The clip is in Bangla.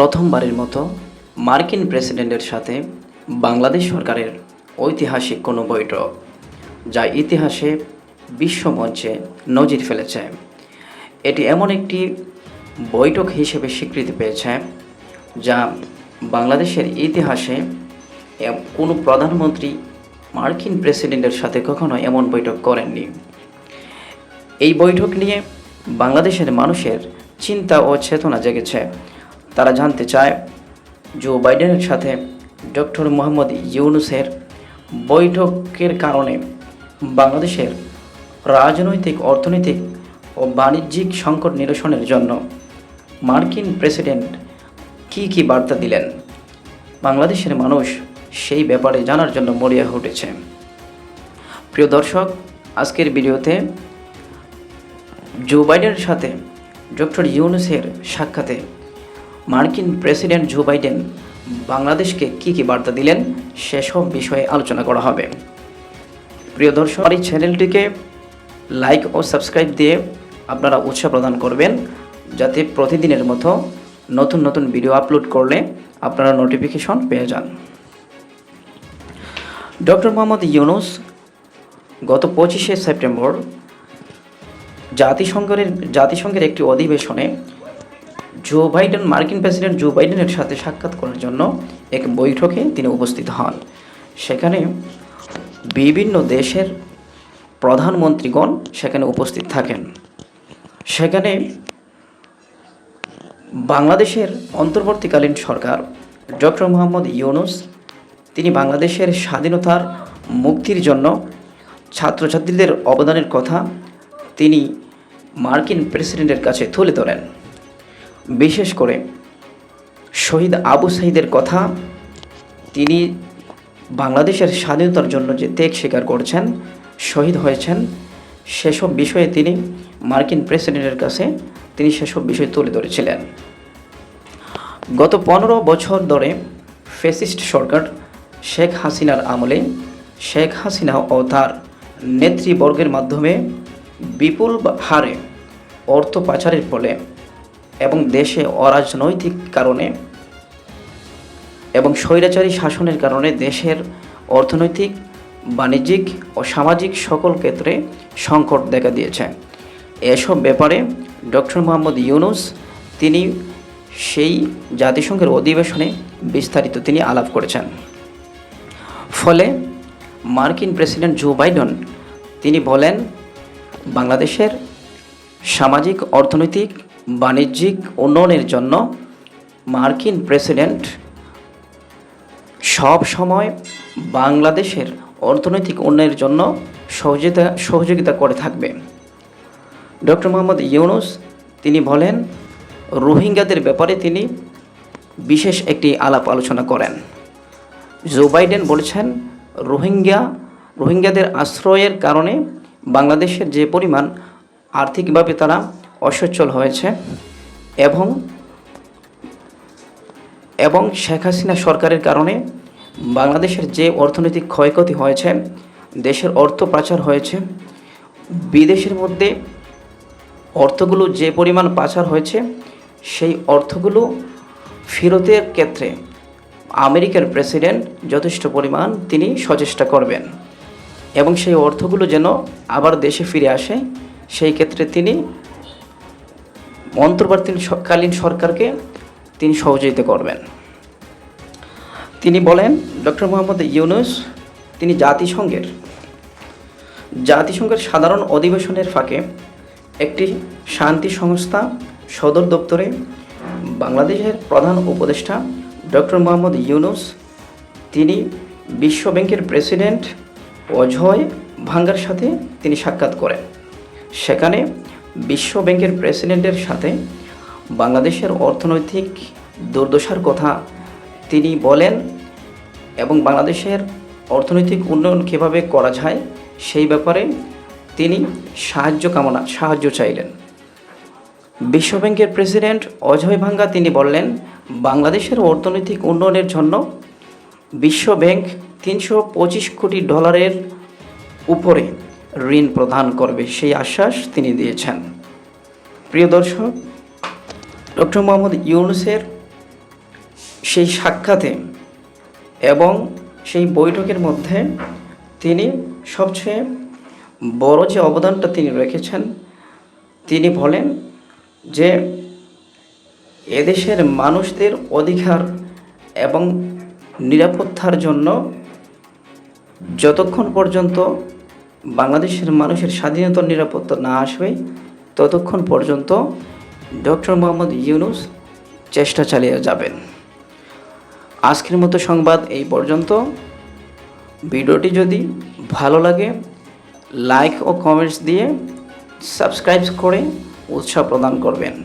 প্রথমবারের মতো মার্কিন প্রেসিডেন্টের সাথে বাংলাদেশ সরকারের ঐতিহাসিক কোনো বৈঠক, যা ইতিহাসে বিশ্বমঞ্চে নজির ফেলেছে। এটি এমন একটি বৈঠক হিসেবে স্বীকৃতি পেয়েছে, যা বাংলাদেশের ইতিহাসে কোনো প্রধানমন্ত্রী মার্কিন প্রেসিডেন্টের সাথে কখনো এমন বৈঠক করেননি। এই বৈঠক নিয়ে বাংলাদেশের মানুষের চিন্তা ও চেতনা জেগেছে। তারা জানতে চায়, জো বাইডেনের সাথে ডক্টর মোহাম্মদ ইউনুসের বৈঠকের কারণে বাংলাদেশের রাজনৈতিক, অর্থনৈতিক ও বাণিজ্যিক সংকট নিরসনের জন্য মার্কিন প্রেসিডেন্ট কী কী বার্তা দিলেন? বাংলাদেশের মানুষ সেই ব্যাপারে জানার জন্য মরিয়া উঠেছে। প্রিয় দর্শক, আজকের ভিডিওতে জো বাইডেনের সাথে ডক্টর ইউনুসের সাক্ষাতে মার্কিন প্রেসিডেন্ট জো বাইডেন বাংলাদেশকে কী কী বার্তা দিলেন সেসব বিষয়ে আলোচনা করা হবে। প্রিয় দর্শক এই চ্যানেলটিকে লাইক ও সাবস্ক্রাইব দিয়ে আপনারা উৎসাহ প্রদান করবেন, যাতে প্রতিদিনের মতো নতুন নতুন ভিডিও আপলোড করলে আপনারা নোটিফিকেশন পেয়ে যান। ডক্টর মোহাম্মদ ইউনুস গত পঁচিশে সেপ্টেম্বর জাতিসংঘের জাতিসংঘের একটি অধিবেশনে জো বাইডেন মার্কিন প্রেসিডেন্ট জো বাইডেনের সাথে সাক্ষাৎ করার জন্য এক বৈঠকে তিনি উপস্থিত হন। সেখানে বিভিন্ন দেশের প্রধানমন্ত্রীগণ সেখানে উপস্থিত থাকেন। সেখানে বাংলাদেশের অন্তর্বর্তীকালীন সরকার ডক্টর মোহাম্মদ ইউনুস, তিনি বাংলাদেশের স্বাধীনতার মুক্তির জন্য ছাত্রছাত্রীদের অবদানের কথা তিনি মার্কিন প্রেসিডেন্টের কাছে তুলে ধরেন। বিশেষ করে শহীদ আবু সাইদের কথা, তিনি বাংলাদেশের স্বাধীনতার জন্য যে ত্যাগ স্বীকার করছেন, শহীদ হয়েছেন, সেসব বিষয়ে তিনি মার্কিন প্রেসিডেন্টের কাছে তিনি সেসব বিষয় তুলে ধরেছিলেন। গত পনেরো বছর ধরে ফেসিস্ট সরকার শেখ হাসিনার আমলে শেখ হাসিনা ও তার নেতৃবর্গের মাধ্যমে বিপুল হারে অর্থ পাচারের ফলে এবং দেশে অরাজনৈতিক কারণে এবং স্বৈরাচারী শাসনের কারণে দেশের অর্থনৈতিক, বাণিজ্যিক ও সামাজিক সকল ক্ষেত্রে সংকট দেখা দিয়েছে। এসব ব্যাপারে ডক্টর মোহাম্মদ ইউনুস, তিনি সেই জাতিসংঘের অধিবেশনে বিস্তারিত তিনি আলাপ করেছেন। ফলে মার্কিন প্রেসিডেন্ট জো বাইডেন, তিনি বলেন, বাংলাদেশের সামাজিক, অর্থনৈতিক বাণিজ্যিক উন্নয়নের জন্য মার্কিন প্রেসিডেন্ট সব সময় বাংলাদেশের অর্থনৈতিক উন্নয়নের জন্য সহযোগিতা সহযোগিতা করে থাকবে। ডক্টর মোহাম্মদ ইউনুস, তিনি বলেন, রোহিঙ্গাদের ব্যাপারে তিনি বিশেষ একটি আলাপ আলোচনা করেন। জো বাইডেন বলেছেন, রোহিঙ্গা, রোহিঙ্গাদের আশ্রয়ের কারণে বাংলাদেশের যে পরিমাণ আর্থিকভাবে তারা অসচ্ছল হয়েছে এবং এবং শেখ হাসিনা সরকারের কারণে বাংলাদেশের যে অর্থনৈতিক ক্ষয়ক্ষতি হয়েছে, দেশের অর্থ পাচার হয়েছে, বিদেশের মধ্যে অর্থগুলো যে পরিমাণ পাচার হয়েছে, সেই অর্থগুলো ফেরতের ক্ষেত্রে আমেরিকার প্রেসিডেন্ট যথেষ্ট পরিমাণ তিনি সচেষ্টা করবেন এবং সেই অর্থগুলো যেন আবার দেশে ফিরে আসে, সেই ক্ষেত্রে তিনি অন্তর্বর্তীকালীন সরকারকে তিনি সহযোগিতা করবেন। তিনি বলেন, ডক্টর মোহাম্মদ ইউনুস, তিনি জাতিসংঘের জাতিসংঘের সাধারণ অধিবেশনের ফাঁকে একটি শান্তি সংস্থা, সদর দপ্তরে বাংলাদেশের প্রধান উপদেষ্টা ডক্টর মোহাম্মদ ইউনুস, তিনি বিশ্ব ব্যাংকের প্রেসিডেন্ট অজয় ভাঙ্গার সাথে তিনি সাক্ষাৎ করেন। সেখানে বিশ্ব ব্যাংকের প্রেসিডেন্টের সাথে বাংলাদেশের অর্থনৈতিক দুর্দশার কথা তিনি বলেন এবং বাংলাদেশের অর্থনৈতিক উন্নয়ন কীভাবে করা যায় সেই ব্যাপারে তিনি সাহায্য কামনা, সাহায্য চাইলেন। বিশ্ব ব্যাংকের প্রেসিডেন্ট অজয় ভাঙ্গা তিনি বললেন, বাংলাদেশের অর্থনৈতিক উন্নয়নের জন্য বিশ্ব ব্যাংক তিনশো পঁচিশ কোটি ডলারের উপরে ঋণ প্রদান করবে, সেই আশ্বাস তিনি দিয়েছেন। প্রিয় দর্শক, ডক্টর মোহাম্মদ ইউনুসের সেই সাক্ষাতে এবং সেই বৈঠকের মধ্যে তিনি সবচেয়ে বড় যে অবদানটা তিনি রেখেছেন, তিনি বলেন যে এদেশের মানুষদের অধিকার এবং নিরাপত্তার জন্য যতক্ষণ পর্যন্ত বাংলাদেশের মানুষের স্বাধীনতার নিরাপত্তা না আসবে, ততক্ষণ পর্যন্ত ডক্টর মোহাম্মদ ইউনুস চেষ্টা চালিয়ে যাবেন। আজকের মতো সংবাদ এই পর্যন্ত। ভিডিওটি যদি ভালো লাগে, লাইক ও কমেন্টস দিয়ে সাবস্ক্রাইব করে উৎসাহ প্রদান করবেন।